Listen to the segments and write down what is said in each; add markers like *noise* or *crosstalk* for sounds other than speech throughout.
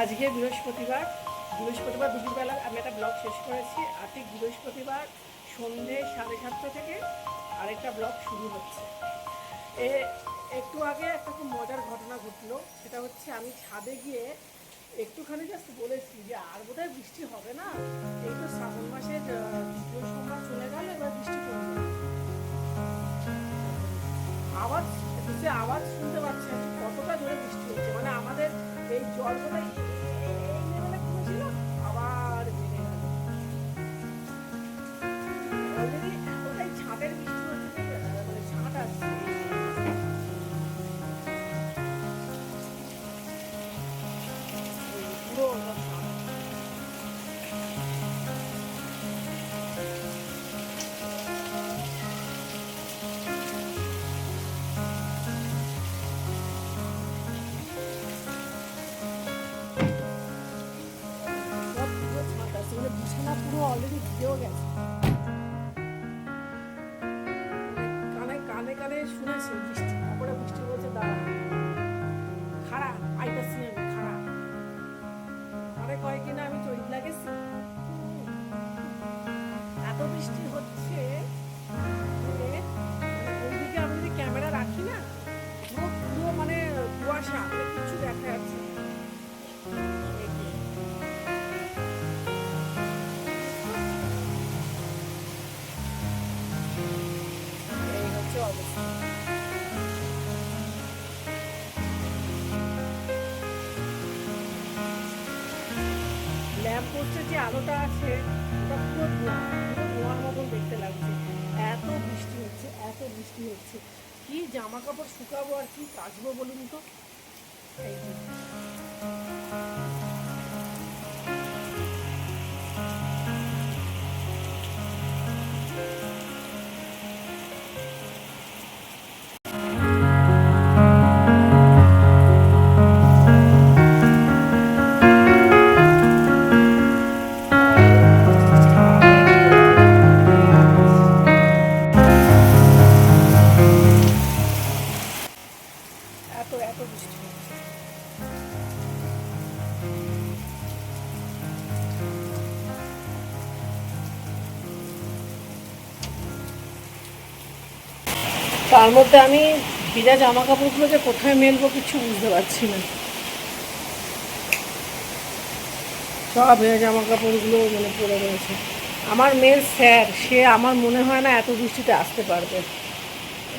আজকে বৃহস্পতিবার বৃহস্পতিবার দুপুরবেলা আমি একটা ব্লগ শেষ করেছি। আর ঠিক বৃহস্পতিবার সন্ধে সাড়ে সাতটা থেকে আরেকটা ব্লগ শুরু হচ্ছে। এ, একটু আগে একটা খুব মজার ঘটনা ঘটলো। সেটা হচ্ছে আমি ছাদে গিয়ে একটুখানি জাস্ট বলেছি যে আর বোধহয় বৃষ্টি হবে না? এই তো শ্রাবণ মাসের দ্বিতীয় চলে গেল, এবার বৃষ্টি পড়বে। আওয়াজ আওয়াজ শুনতে পাচ্ছেন কতটা জোরে বৃষ্টি হচ্ছে। মানে আমাদের এই জল বোধহয় এই লেভেলে কমেছিল ল্যাম্প যে আলোটা আছে, ওটা পুরো ধোয়া, পুরো ধোঁয়ার মতন দেখতে লাগছে। এত বৃষ্টি হচ্ছে, এত বৃষ্টি হচ্ছে। কি জামা কাপড় শুকাবো আর কি কাচবো বলুন তো? তার মধ্যে আমি ভিজা জামা কাপড়গুলো যে কোথায় মেলবো কিছু বুঝতে পারছি না। সব ভেজা জামা কাপড়গুলো মানে পড়ে রয়েছে। আমার মেয়ের স্যার, সে আমার মনে হয় না এত বৃষ্টিতে আসতে পারবে।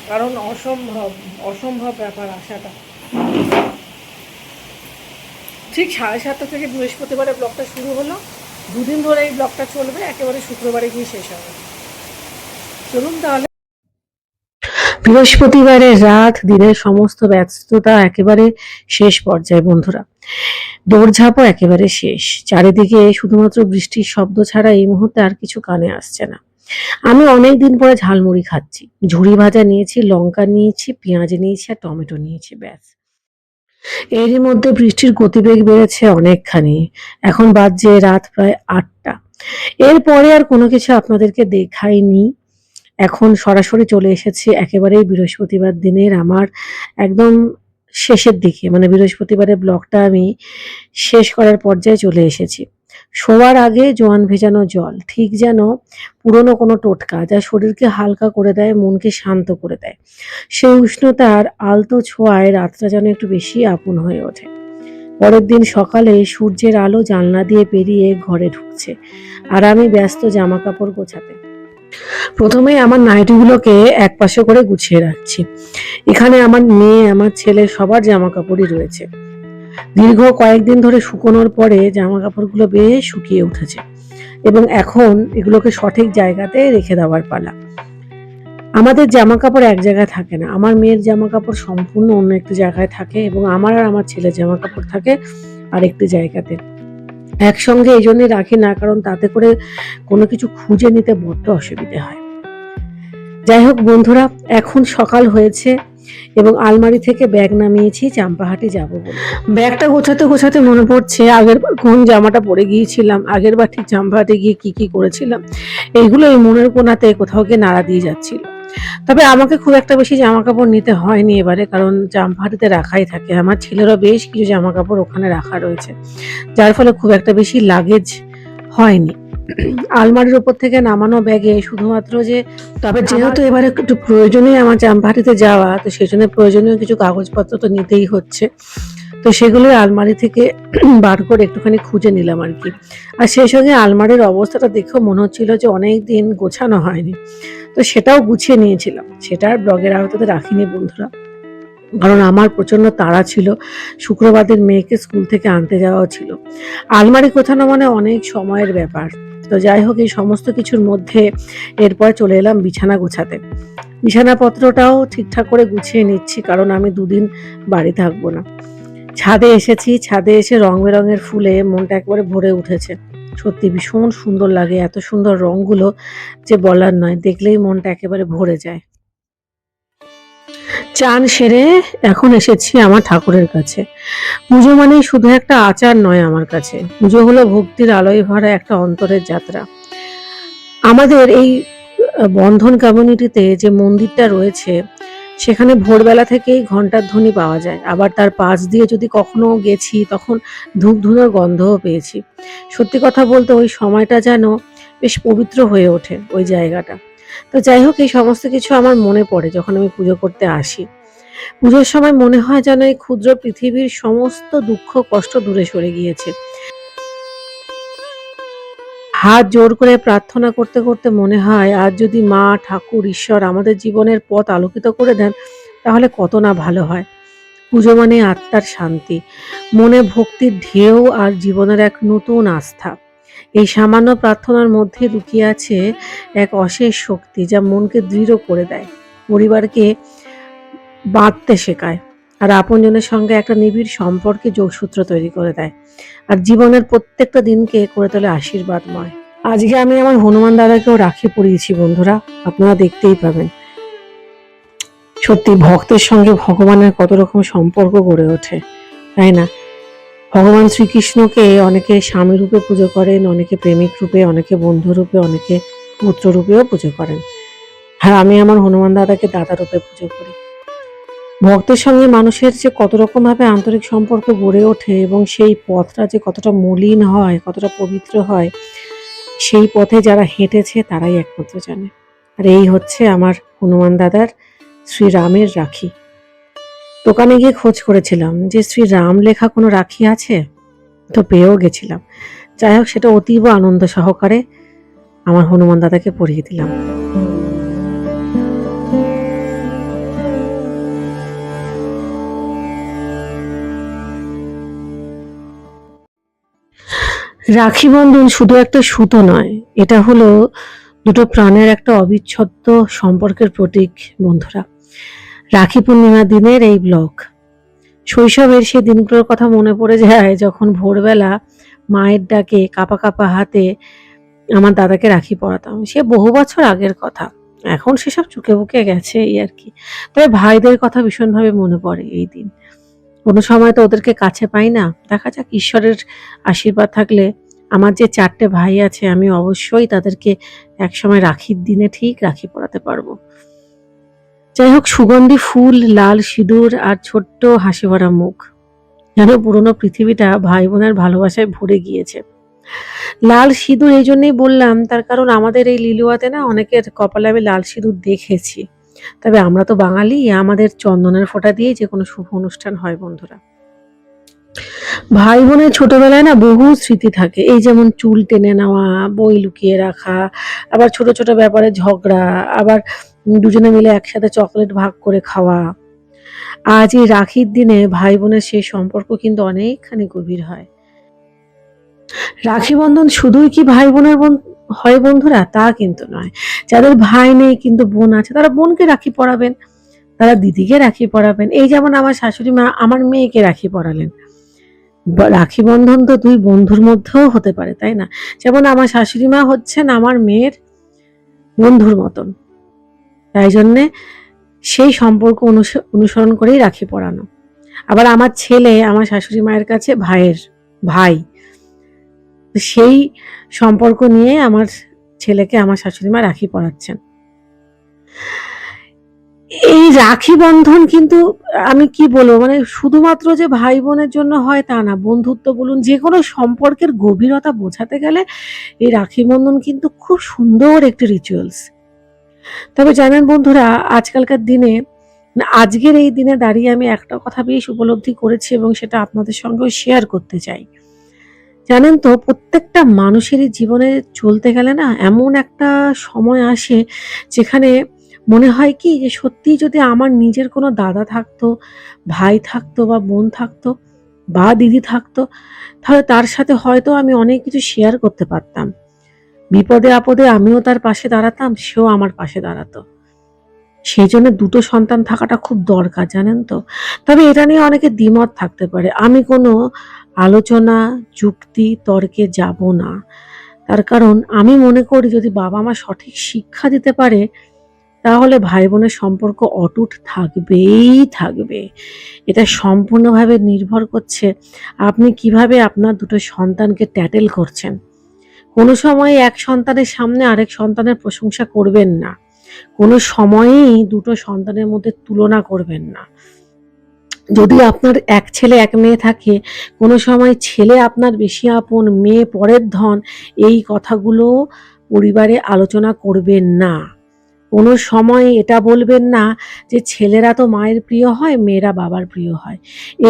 কারণ অসম্ভব অসম্ভব ব্যাপার আসাটা ঠিক সাড়ে সাতটা থেকে বৃহস্পতিবারে ব্লগটা শুরু হলো। দুদিন ধরে এই ব্লগটা চলবে, একেবারে শুক্রবারে গিয়ে শেষ হবে। চলুন তাহলে। বৃহস্পতিবারের রাত, দিনের সমস্ত ব্যস্ততা একেবারে শেষ পর্যায়ে, বন্ধুরা। দৌড়ঝাঁপও একেবারে শেষ। চারিদিকে শুধুমাত্র বৃষ্টির শব্দ ছাড়া এই মুহূর্তে আর কিছু কানে আসছে না। আমি অনেক দিন পরে ঝালমুড়ি খাচ্ছি। ঝুড়ি ভাজা নিয়েছি, লঙ্কা নিয়েছি, পেঁয়াজ নিয়েছি আর টমেটো নিয়েছি, ব্যাস। এরই মধ্যে বৃষ্টির গতিবেগ বেড়েছে অনেকখানি। এখন বাজছে রাত প্রায় আটটা। এরপরে আর কোনো কিছু আপনাদেরকে দেখাইনি। এখন সরাসরি চলে এসেছি একেবারেই বৃহস্পতিবার দিনের আমার একদম শেষের দিকে। মানে বৃহস্পতিবারের ব্লগটা আমি শেষ করার পর্যায়ে চলে এসেছি। শোয়ার আগে জোয়ান ভেজানো জল, ঠিক যেন পুরনো কোনো টোটকা যা শরীরকে হালকা করে দেয়, মনকে শান্ত করে দেয়। সেই উষ্ণতার আলতো ছোঁয়ায় রাতটা যেন একটু বেশি আপন হয়ে ওঠে। পরের দিন সকালে সূর্যের আলো জানলা দিয়ে পেরিয়ে ঘরে ঢুকছে, আর আমি ব্যস্ত জামা কাপড় গোছাতে। প্রথমে আমার নাইটিগুলোকে এক পাশে করে গুছিয়ে রাখছি। এখানে আমার মেয়ে, আমার ছেলে সবার জামা কাপড়ই রয়েছে। দীর্ঘ কয়েকদিন ধরে শুকোনোর পরে জামা কাপড়গুলো বেশ শুকিয়ে উঠেছে এবং এখন এগুলোকে সঠিক জায়গাতে রেখে দেওয়ার পালা। আমাদের জামা কাপড় এক জায়গায় থাকে না। আমার মেয়ের জামা কাপড় সম্পূর্ণ অন্য একটি জায়গায় থাকে এবং আমার আর আমার ছেলের জামা কাপড় থাকে আরেকটি জায়গাতে। একসঙ্গে এই জন্যই রাখি না, কারণ তাতে করে কোনো কিছু খুঁজে নিতে বড্ড অসুবিধে হয়। যাই হোক বন্ধুরা, এখন সকাল হয়েছে এবং আলমারি থেকে ব্যাগ নামিয়েছি, চাম্পাহাটি যাব ব্যাগটা গোছাতে গোছাতে মনে পড়ছে, আগের কোন জামাটা পরে গিয়েছিলাম, আগের বার ঠিক চাম্পাহাটি গিয়ে কি কি করেছিলাম এইগুলো এই মনের কোনাতে কোথাও গিয়ে নাড়া দিয়ে যাচ্ছিল। তবে আমাকে খুব একটা বেশি জামা কাপড় নিতে হয়নি এবারে কারণ জামভাটিতে রাখাই থাকে। আমার ছেলেরও বেশ কিছু জামা কাপড় ওখানে রাখা রয়েছে যার ফলে খুব একটা বেশি লাগেজ হয়নি। আলমারির উপর থেকে নামানো ব্যাগে শুধুমাত্র যে তবে যেহেতু এবারে একটু প্রয়োজনীয় আমার জামভাটিতে যাওয়া তো সেই জন্য প্রয়োজনীয় কিছু কাগজপত্র তো নিতেই হচ্ছে। তো সেগুলো আলমারি থেকে *clears throat* বার করে একটুখানি খুঁজে নিলাম আর কি। আর সেই সঙ্গে আলমারির অবস্থাটা দেখেও মনে হচ্ছিল যে অনেক দিন গোছানো হয়নি। তো সেটাও গুছিয়ে নিয়েছিলাম। সেটা আর ব্লগের আওতাতে রাখিনি বন্ধুরা। কারণ আমার প্রচণ্ড তাড়া ছিল। শুক্রবারের মেয়েকে স্কুল থেকে আনতে যাওয়া ছিল। আলমারি গোছানো মানে অনেক সময়ের ব্যাপার। তো যাই হোক, এই সমস্ত কিছুর মধ্যে এরপর চলে এলাম বিছানা গোছাতে। বিছানাপত্রটাও ঠিকঠাক করে গুছিয়ে নিচ্ছি, কারণ আমি দুদিন বাড়ি থাকব না। ছাদে এসেছি, ছাদে এসে রং বেরঙের ফুলে মনটা একবারে ভরে উঠেছে। সত্যি ভীষণ সুন্দর লাগে, এত সুন্দর রংগুলো যে বলার নয়, দেখলেই মনটা একেবারে ভরে যায়। চান সেরে এখন এসেছি আমার ঠাকুরের কাছে। পুজো মানেই শুধু একটা আচার নয় আমার কাছে। পুজো হলো ভক্তির আলোয় ভরা একটা অন্তরের যাত্রা। আমাদের এই বন্ধন কমিউনিটিতে যে মন্দিরটা রয়েছে সেখানে ভোরবেলা থেকেই ঘণ্টার ধ্বনি পাওয়া যায়। আবার তার পাশ দিয়ে যদি কখনো গেছি, তখন ধূপ ধুনোর গন্ধও পেয়েছি। সত্যি কথা বলতে ওই সময়টা যেন বেশ পবিত্র হয়ে ওঠে ওই জায়গাটা। তো যাই হোক, এই সমস্ত কিছু আমার মনে পড়ে যখন আমি পুজো করতে আসি। পুজোর সময় মনে হয় যেন এই ক্ষুদ্র পৃথিবীর সমস্ত দুঃখ, কষ্ট দূরে সরে গিয়েছে। হাত জোর করে প্রার্থনা করতে করতে মনে হয়, আর যদি মা, ঠাকুর, ঈশ্বর আমাদের জীবনের পথ আলোকিত করে দেন, তাহলে কত না ভালো হয়। পুজো মানে আত্মার শান্তি, মনে ভক্তির ঢেউ আর জীবনের এক নতুন আস্থা। এই সামান্য প্রার্থনার মধ্যে লুকিয়ে আছে এক অশেষ শক্তি যা মনকে দৃঢ় করে দেয়, পরিবারকে বাঁধতে শেখায়। আর আপনজনের সঙ্গে একটা নিবিড় সম্পর্কে যোগসূত্র তৈরি করে দেয়। আর জীবনের প্রত্যেকটা দিনকে করে তোলে আশীর্বাদময়। আজকে আমি আমার হনুমান দাদাকেও রাখি পরিয়েছি, বন্ধুরা। আপনারা দেখতেই পাবেন। সত্যি, ভক্তের সঙ্গে ভগবানের কত রকম সম্পর্ক গড়ে ওঠে, তাই না? ভগবান শ্রীকৃষ্ণকে অনেকে স্বামী রূপে পুজো করেন, অনেকে প্রেমিক রূপে, অনেকে বন্ধু রূপে, অনেকে পুত্র রূপেও পুজো করেন। আর আমি আমার হনুমান দাদাকে দাদা রূপে পুজো করি। ভক্তের সঙ্গে মানুষের যে কত রকম ভাবে আন্তরিক সম্পর্ক গড়ে ওঠে এবং সেই পথটা যে কতটা মলিন হয়, কতটা পবিত্র হয়, সেই পথে যারা হেঁটেছে তারাই একমাত্র জানে। আর এই হচ্ছে আমার হনুমান দাদার শ্রীরামের রাখি। দোকানে গিয়ে খোঁজ করেছিলাম যে শ্রী রাম লেখা কোনো রাখি আছে? তো পেয়েও গেছিলাম। যাই হোক, সেটা অতীব আনন্দ সহকারে আমার হনুমান দাদাকে পরিয়ে দিলাম। রাখি বন্ধন শুধু একটা সুতো নয়, এটা হলো দুটো প্রাণের একটা অবিচ্ছেদ্য সম্পর্কের প্রতীক, বন্ধুরা। রাখি পূর্ণিমার দিনের এই ব্লগ। শৈশবের সেই দিনগুলোর কথা মনে পড়ে যায় যখন ভোরবেলা মায়ের ডাকে কাপা কাপা হাতে আমার দাদাকে রাখি পরাতাম। সে বহু বছর আগের কথা। এখন সেসব চুকে বুকে গেছে এই আর কি। তবে ভাইদের কথা ভীষণভাবে মনে পড়ে এই দিন। কোনো সময় তো ওদেরকে কাছে পাই না। দেখা যাক, ঈশ্বরের আশীর্বাদ থাকলে আমার যে চারটে ভাই আছে, আমি অবশ্যই তাদেরকে একসময় রাখির দিনে ঠিক রাখি পরাতে পারব। যাই হোক, সুগন্ধি, ফুল, লাল সিঁদুর আর ছোট্ট হাসি ভরা মুখ। যেন পুরনো পৃথিবীটা ভাই বোনের ভালোবাসায় ভরে গিয়েছে। লাল সিঁদুর, এই জন্যই বললাম, তার কারণ আমাদের এই লিলুয়াতে না অনেকের কপালে আমি লাল সিঁদুর দেখেছি। তবে আমরা তো বাঙালি, আমাদের চন্দনের ফোঁটা দিয়ে যে কোনো শুভ অনুষ্ঠান হয় বন্ধুরা। ভাই বোনের ছোটবেলায় না বহু স্মৃতি থাকে। এই যেমন চুল টেনে নেওয়া, বই লুকিয়ে রাখা, আবার ছোট ছোট ব্যাপারে ঝগড়া, আবার দুজনে মিলে একসাথে চকলেট ভাগ করে খাওয়া। আজ এই রাখির দিনে ভাই বোনের সেই সম্পর্ক কিন্তু অনেকখানি গভীর হয়। রাখি বন্ধন শুধুই কি ভাই বোনের বোন হয় বন্ধুরা, তা কিন্তু নয়। যাদের ভাই নেই কিন্তু বোন আছে, তারা বোনকে রাখি পড়াবেন তারা দিদিকে রাখি পড়াবেন এই যেমন আমার শাশুড়ি মা আমার মেয়েকে রাখি পড়ালেন রাখি বন্ধন তো দুই বন্ধুর মধ্যেও হতে পারে, তাই না? যেমন আমার শাশুড়ি মা হচ্ছেন আমার মেয়ের বন্ধুর মতন। তাই জন্যে সেই সম্পর্ক অনুস- অনুসরণ করেই রাখি পড়ানো আবার আমার ছেলে, আমার শাশুড়ি মায়ের কাছে ভাইয়ের, ভাই। তো সেই সম্পর্ক নিয়ে আমার ছেলেকে আমার শাশুড়ি মা রাখি পড়াচ্ছেন এই রাখি বন্ধন কিন্তু আমি কি বলব মানে শুধুমাত্র যে ভাই বোনের জন্য হয় তা না, বন্ধুত্ব বলুন, যে কোনো সম্পর্কের গভীরতা বোঝাতে গেলে এই রাখি বন্ধন কিন্তু খুব সুন্দর একটি রিচুয়ালস তবে জানেন বন্ধুরা, আজকালকার দিনে আজকের এই দিনে দাঁড়িয়ে আমি একটা কথা বেশ উপলব্ধি করেছি এবং সেটা আপনাদের সঙ্গেও শেয়ার করতে চাই। জানেন তো, প্রত্যেকটা মানুষেরই জীবনে চলতে গেলে না এমন একটা সময় আসে যেখানে মনে হয় কি যে সত্যিই যদি আমার নিজের কোনো দাদা থাকতো, ভাই থাকতো বা বোন থাকতো বা দিদি থাকতো, তাহলে তার সাথে হয়তো আমি অনেক কিছু শেয়ার করতে পারতাম। বিপদে আপদে আমিও তার পাশে দাঁড়াতাম, সেও আমার পাশে দাঁড়াতো। সেই জন্য দুটো সন্তান থাকাটা খুব দরকার, জানেন তো। তবে এটা নিয়ে অনেকে দ্বিমত থাকতে পারে। আমি কোনো আলোচনা, যুক্তি, তর্কে যাব না। তার কারণ আমি মনে করি যদি বাবা মা সঠিক শিক্ষা দিতে পারে, তাহলে ভাই বোনের সম্পর্ক অটুট থাকবেই থাকবে। এটা সম্পূর্ণভাবে নির্ভর করছে আপনি কীভাবে আপনার দুটো সন্তানকে ট্যাটেল করছেন। কোনো সময় এক সন্তানের সামনে আরেক সন্তানের প্রশংসা করবেন না। কোনো সময়েই দুটো সন্তানের মধ্যে তুলনা করবেন না। যদি আপনার এক ছেলে, এক মেয়ে থাকে, কোনো সময় ছেলে আপনার বেশি আপন, মেয়ে পরের ধন, এই কথাগুলো পরিবারে আলোচনা করবেন না। কোনো সময় এটা বলবেন না যে ছেলেরা তো মায়ের প্রিয় হয়, মেয়েরা বাবার প্রিয় হয়।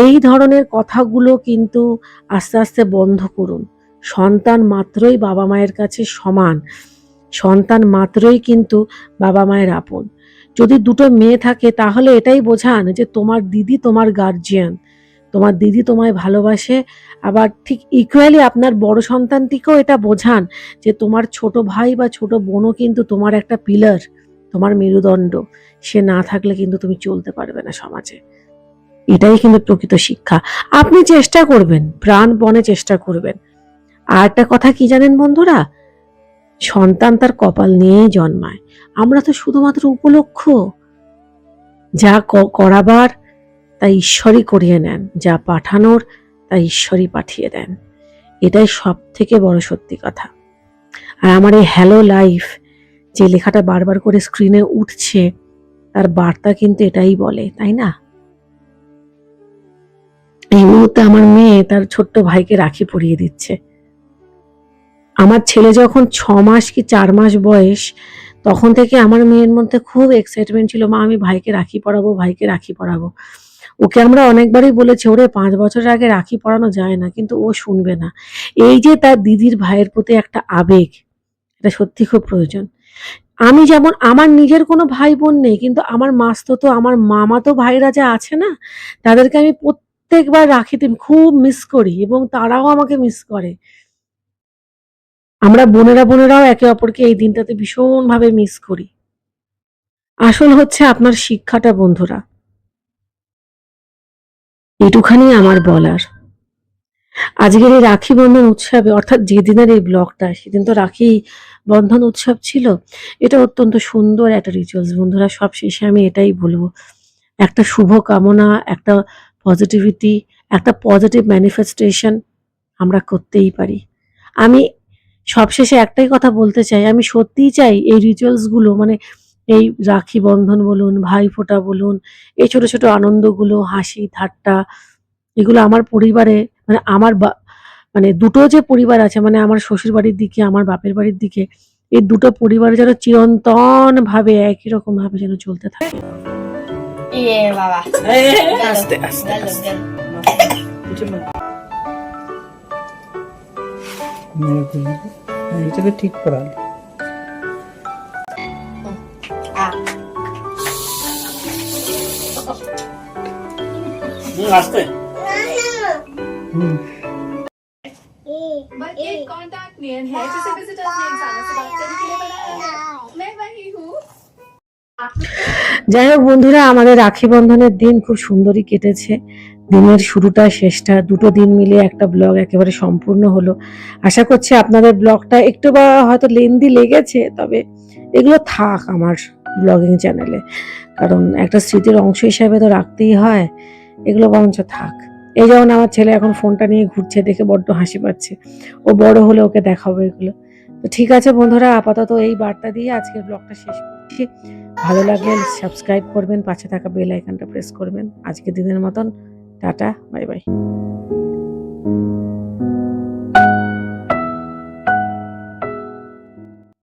এই ধরনের কথাগুলো কিন্তু আস্তে আস্তে বন্ধ করুন। সন্তান মাত্রই বাবা মায়ের কাছে সমান। সন্তান মাত্রই কিন্তু বাবা মায়ের আপন। যদি দুটো মেয়ে থাকে, তাহলে এটাই বোঝান যে তোমার দিদি তোমার গার্জিয়ান তোমার দিদি তোমায় ভালোবাসে, আবার ঠিক ইকুয়ালি আপনার বড় সন্তানটিকেও এটা বোঝান যে তোমার ছোট ভাই বা ছোট বোনও কিন্তু তোমার একটা পিলার তোমার মেরুদণ্ড। সে না থাকলে কিন্তু তুমি চলতে পারবে না সমাজে। এটাই কিন্তু প্রকৃত শিক্ষা। আপনি চেষ্টা করবেন প্রাণপণে চেষ্টা করবেন। আর একটা কথা কি জানেন বন্ধুরা? সন্তান তার কপাল নিয়েই জন্মায়। আমরা তো শুধুমাত্র উপলক্ষ। যা করাবার, তা ঈশ্বরই করিয়ে নেন। যা পাঠানোর, তা ঈশ্বরই পাঠিয়ে দেন। এটাই সব থেকে বড় সত্যি কথা। আর আমার এই হ্যালো লাইফ যে লেখাটা বারবার করে স্ক্রিনে উঠছে, তার বার্তা কিন্তু এটাই বলে, তাই না? এই মুহূর্তে আমার মেয়ে তার ছোট্ট ভাইকে রাখি পরিয়ে দিচ্ছে। আমার ছেলে যখন ছ মাস কি চার মাস বয়স, তখন থেকে আমার মেয়ের মধ্যে খুব এক্সাইটমেন্ট ছিল, মা, আমি ভাইকে রাখি পড়াবো, ভাইকে রাখি পড়াবো। ওকে আমরা অনেকবারই বলেছি, ওরে, পাঁচ বছর আগে রাখি পড়ানো যায় না। কিন্তু ও শুনবে না। এই যে তার দিদির ভাইয়ের প্রতি একটা আবেগ, এটা সত্যি খুব প্রয়োজন। আমি যেমন, আমার নিজের কোনো ভাই বোন নেই, কিন্তু আমার মাসতো আমার মামা তো ভাইরা যা আছে না, তাদেরকে আমি প্রত্যেকবার রাখিতে খুব মিস করি এবং তারাও আমাকে মিস করে। আমরা বোনেরা বোনেরাও একে অপরকে এই দিনটাতে ভীষণভাবে মিস করি। আসল হচ্ছে আপনার শিক্ষাটা, বন্ধুরা। এটুখানি আমার বলার। আজকের এই রাখি বন্ধন উৎসবে, অর্থাৎ যেদিনের এই ব্লগটা, সেদিন তো রাখি বন্ধন উৎসব ছিল, এটা অত্যন্ত সুন্দর একটা রিচুয়ালস বন্ধুরা। সব শেষে আমি এটাই বলব। একটা শুভ কামনা একটা পজিটিভিটি একটা পজিটিভ ম্যানিফেস্টেশন আমরা করতেই পারি। আমি সবশেষে একটাই কথা বলতে চাই আমি সত্যিই চাই এই রিচুয়ালসগুলো মানে এই রাখি বন্ধন বলুন ভাই ফোঁটা বলুন এই ছোট ছোট আনন্দগুলো হাসি ঠাট্টা এগুলো আমার পরিবারে মানে আমার বা- মানে দুটো যে পরিবার আছে মানে আমার শ্বশুর বাড়ির দিকে আমার বাপের বাড়ির দিকে এই দুটো পরিবারে যেন চিরন্তন ভাবে একই রকম ভাবে যেন চলতে থাকে। বাবা। আস্তে আস্তে এটাকে ঠিক করাল আসতে হুম बट ये कांटेक्ट नहीं है जैसे विजिटर्स ने इंसानों से बात करने के लिए बनाया है मैं वही हूँ যাই হোক বন্ধুরা আমাদের রাখি বন্ধনের দিন খুব সুন্দরই কেটেছে দিনের শুরুটা, শেষটা, দুটো দিন মিলে একটা ব্লগ একেবারে সম্পূর্ণ হলো। আশা করছি আপনাদের ব্লগটা একটু বা হয়তো লেন্দি লেগেছে, তবে এগুলো থাক আমার ব্লগিং চ্যানেলে কারণ একটা স্মৃতির অংশ হিসাবে তো রাখতেই হয়, এগুলো বরঞ্চ থাক। এই যেমন আমার ছেলে এখন ফোনটা নিয়ে ঘুরছে, দেখে বড্ড হাসি পাচ্ছে। ও বড় হলে ওকে দেখাবো এগুলো। তো ঠিক আছে বন্ধুরা, আপাতত এই বার্তা দিয়ে আজকের ব্লগটা শেষ করছি। ভালো লাগলে সাবস্ক্রাইব করবেন, পাশে থাকা বেল আইকনটা প্রেস করবেন। আজকে দিনের মতন টাটা বাই বাই।